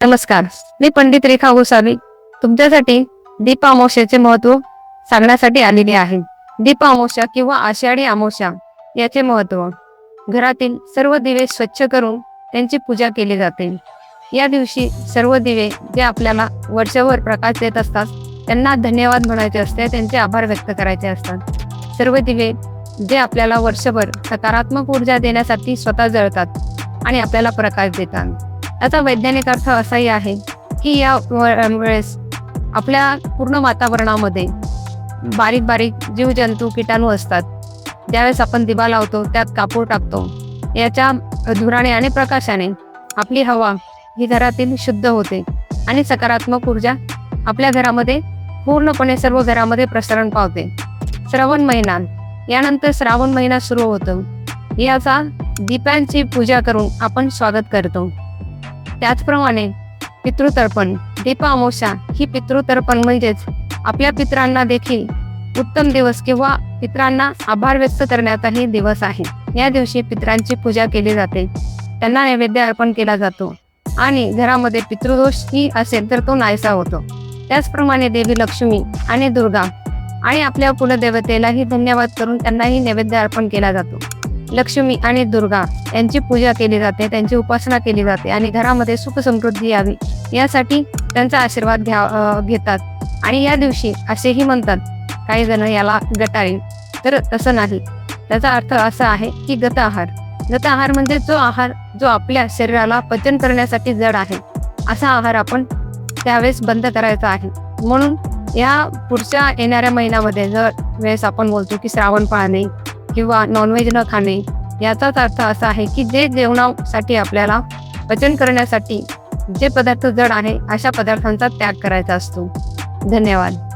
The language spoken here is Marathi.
नमस्कार मी पंडित रेखा गोसावी. तुमच्यासाठी दीप अमावस्याचे महत्त्व सांगण्यासाठी आलेले आहे. दीप अमावस्या किंवा आषाढी अमावस्या याचे महत्त्व घरातील सर्व दिवे स्वच्छ करून त्यांची पूजा केली जाते. या दिवशी सर्व दिवे जे आपल्याला वर्षभर प्रकाश देत असतात त्यांना धन्यवाद म्हणायचे असते त्यांचे आभार व्यक्त करायचे असतात. सर्व दिवे जे आपल्याला वर्षभर सकारात्मक ऊर्जा देण्यासाठी स्वतः जळतात आणि आपल्याला प्रकाश देतात. याचा वैज्ञानिक अर्थ असाही आहे की या वेळेस आपल्या पूर्ण वातावरणामध्ये बारीक बारीक जीवजंतू किटाणू असतात. ज्यावेळेस आपण दिवा लावतो त्यात कापूर टाकतो. याच्या धुराने आणि प्रकाशाने आपली हवा ही घरातील शुद्ध होते आणि सकारात्मक ऊर्जा आपल्या घरामध्ये पूर्णपणे सर्व घरामध्ये प्रसरण पावते. श्रावण महिना यानंतर श्रावण महिना सुरू होतो. याचा दीपांची पूजा करून आपण स्वागत करतो. त्याचप्रमाणे पितृतर्पण. दीपामोशा ही पितृतर्पण म्हणजेच आपल्या पित्रांना देखील उत्तम दिवस किंवा पित्रांना आभार व्यक्त करण्याचाही दिवस आहे. या दिवशी पित्रांची पूजा केली जाते. त्यांना नैवेद्य अर्पण केला जातो. आणि घरामध्ये पितृदोष ही असेल तर तो नाहीसा होतो. त्याचप्रमाणे देवी लक्ष्मी आणि दुर्गा आणि आपल्या कुलदेवतेलाही धन्यवाद करून त्यांनाही नैवेद्य अर्पण केला जातो. लक्ष्मी आणि दुर्गा यांची पूजा केली जाते त्यांची उपासना केली जाते आणि घरामध्ये सुख समृद्धी यावी. यासाठी त्यांचा आशीर्वाद घ्या घेतात. आणि या दिवशी असेही म्हणतात काही जण याला गटारी. तर तसं नाही. त्याचा अर्थ असा आहे की गत आहार. गत आहार म्हणजे जो आहार जो आपल्या शरीराला पचन करण्यासाठी जड आहे. असा आहार आपण त्यावेळेस बंद करायचा आहे. म्हणून या पुढच्या येणाऱ्या महिन्यामध्ये जर वेळेस आपण बोलतो की श्रावण पाळणे किंवा नॉनव्हेज न खाणे याचाच अर्थ असा आहे की जे जेवणासाठी आपल्याला पचन करण्यासाठी जे पदार्थ जड आहे अशा पदार्थांचा त्याग करायचा असतो. धन्यवाद.